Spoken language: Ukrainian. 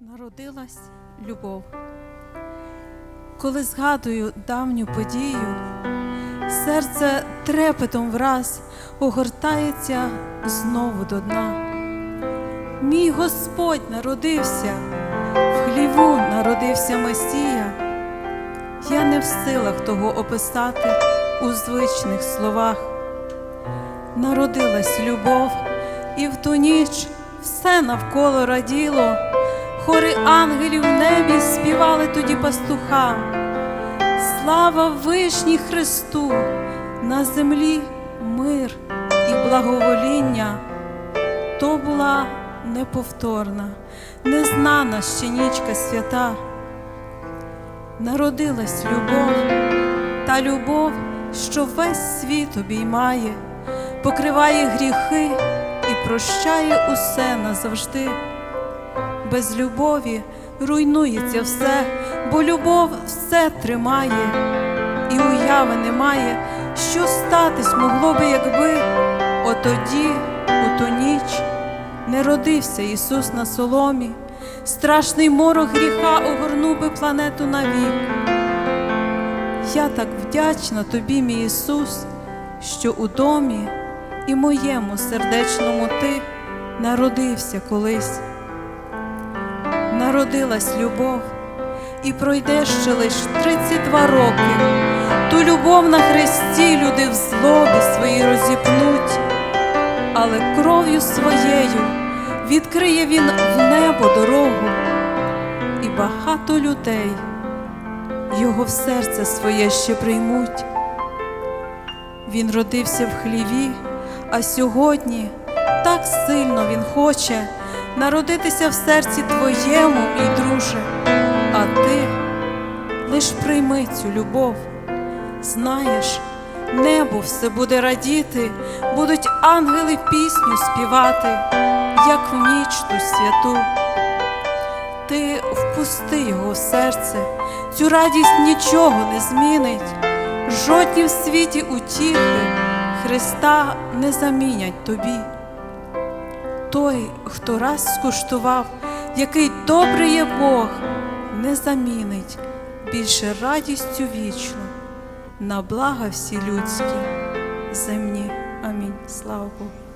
Народилась любов. Коли згадую давню подію, серце трепетом враз огортається знову до дна. Мій Господь народився, в хліву народився Месія. Я не в силах того описати у звичних словах. Народилась любов, і в ту ніч все навколо раділо. Хори ангелів в небі співали тоді пастухам. Слава вишній Христу, на землі мир і благовоління. То була неповторна, незнана ще нічка свята. Народилась любов, та любов, що весь світ обіймає, покриває гріхи і прощає усе назавжди без любові руйнується все, бо любов все тримає, і уяви немає, що статись могло би, якби отоді, у ту ніч, не родився Ісус на соломі, страшний морок гріха огорнув би планету навік. Я так вдячна тобі, мій Ісус, що у домі і моєму сердечному ти народився колись народилась любов, і пройде ще лиш 32 роки. Ту любов на хресті люди в злобі свої розіпнуть, але кров'ю своєю відкриє він в небо дорогу, і багато людей його в серце своє ще приймуть. Він родився в хліві, а сьогодні так сильно він хоче народитися в серці твоєму, мій друже, а ти лиш прийми цю любов. Знаєш, небо все буде радіти, будуть ангели пісню співати, як в ніч ту святу. Ти впусти його серце, цю радість нічого не змінить, жодні в світі утіхи Христа не замінять тобі. Той, хто раз скуштував, який добрий є Бог, не замінить більше радістю вічну на блага всі людські, земні. Амінь. Слава Богу.